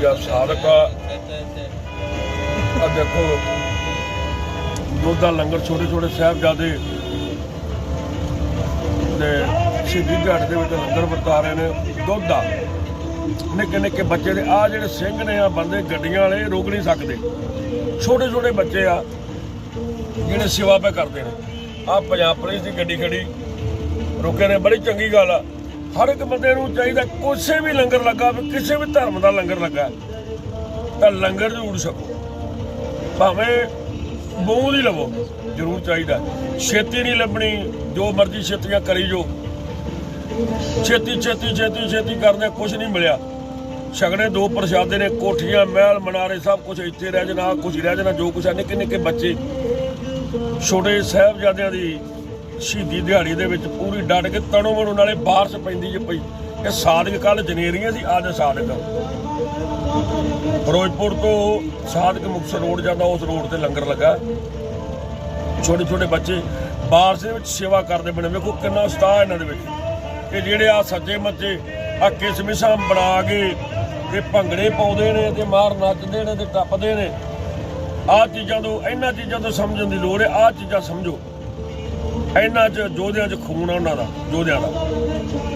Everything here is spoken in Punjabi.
ਜਾਂ ਸਾਧਕ ਆ ਦੇਖੋ ਦੁੱਧ ਦਾ ਲੰਗਰ ਛੋਟੇ ਛੋਟੇ ਸਾਹਿਬਜ਼ਾਦੇ ਦੇ ਸ਼ਹੀਦੀ ਘਾਟ ਦੇ ਵਿੱਚ ਲੰਗਰ ਵਰਤਾ ਰਹੇ ਨੇ ਦੁੱਧ ਦਾ ਨਿੱਕੇ ਨਿੱਕੇ ਬੱਚੇ ਦੇ ਆ ਜਿਹੜੇ ਸਿੰਘ ਨੇ ਆ ਬੰਦੇ ਗੱਡੀਆਂ ਵਾਲੇ, ਇਹ ਰੋਕ ਨਹੀਂ ਸਕਦੇ। ਛੋਟੇ ਛੋਟੇ ਬੱਚੇ ਆ, ਜਿਹੜੇ ਸੇਵਾ ਪੇ ਕਰਦੇ ਨੇ। ਆ ਪੰਜਾਬ ਪੁਲਿਸ ਦੀ ਗੱਡੀ ਖੜੀ। ਰੁਕੇ ਨੇ, ਬੜੀ ਚੰਗੀ ਗੱਲ ਆ। ਹਰ ਇੱਕ ਬੰਦੇ ਨੂੰ ਚਾਹੀਦਾ ਕਿਸੇ ਵੀ ਲੰਗਰ ਲੱਗਾ ਕਿਸੇ ਵੀ ਧਰਮ ਦਾ ਲੰਗਰ ਲੱਗਾ, ਤਾਂ ਲੰਗਰ ਜ਼ਰੂਰ ਛਕੋ। ਭਾਵੇਂ ਮੂੰਹ ਹੀ ਲਵੋ, ਜ਼ਰੂਰ ਚਾਹੀਦਾ। ਛੇਤੀ ਨਹੀਂ ਲੱਭਣੀ, ਜੋ ਮਰਜ਼ੀ ਛੇਤੀਆਂ ਕਰੀ ਜੋ ਛੇਤੀ ਛੇਤੀ ਛੇਤੀ ਛੇਤੀ ਕਰਦੇ ਕੁਝ ਨਹੀਂ ਮਿਲਿਆ। ਛਗੜੇ ਦੋ ਪ੍ਰਸ਼ਾਦੇ ਨੇ, ਕੋਠੀਆਂ, ਮਹਿਲ, ਮਨਾਰੇ, ਸਭ ਕੁਝ ਇੱਥੇ ਰਹਿ ਜਾਣਾ ਕੁਝ ਰਹਿ ਜਾਣਾ, ਜੋ ਕੁਝ ਆ ਨਿੱਕੇ ਨਿੱਕੇ ਬੱਚੇ। ਛੋਟੇ ਸਾਹਿਬਜ਼ਾਦਿਆਂ ਦੀ ਸ਼ਹੀਦੀ ਦਿਹਾੜੀ ਦੇ ਵਿੱਚ ਪੂਰੀ ਡਟ ਕੇ ਤਣੋ ਮਣੋ ਨਾਲੇ ਬਾਰਸ਼ ਪੈਂਦੀ ਜੇ ਪਈ। ਇਹ ਸਾਦਕ ਕੱਲ ਜਨੇਰੀਆਂ ਸੀ ਅੱਜ ਸਾਦਕ ਫਿਰੋਜ਼ਪੁਰ ਤੋਂ ਸਾਦਕ ਮੁਕਤਸਰ ਰੋਡ ਜਾਂਦਾ, ਉਸ ਰੋਡ ਤੇ ਲੰਗਰ ਲੱਗਾ। ਛੋਟੇ ਛੋਟੇ ਬੱਚੇ ਬਾਰਸ਼ ਦੇ ਵਿੱਚ ਸੇਵਾ ਕਰਦੇ ਬਣੇ। ਵੇਖੋ ਕਿੰਨਾ ਉਤਸ਼ਾਹ ਇਹਨਾਂ ਦੇ ਵਿੱਚ। ਕਿ ਜਿਹੜੇ ਆ ਸੱਜੇ ਮੱਚੇ ਆ ਕਿਸਮਿਸਾਂ ਬਣਾ ਕੇ ਤੇ ਭੰਗੜੇ ਪਾਉਂਦੇ ਨੇ ਤੇ ਮਾਰ ਨੱਚਦੇ ਨੇ ਤੇ ਟੱਪਦੇ ਨੇ। ਆਹ ਚੀਜ਼ਾਂ ਤੋਂ, ਇਹਨਾਂ ਚੀਜ਼ਾਂ ਤੋਂ ਸਮਝਣ ਦੀ ਲੋੜ ਹੈ। ਆਹ ਚੀਜ਼ਾਂ ਸਮਝੋ। ਇਹਨਾਂ 'ਚ ਯੋਧਿਆਂ 'ਚ ਖੂਨ ਆ ਉਹਨਾਂ ਦਾ ਯੋਧਿਆਂ ਦਾ।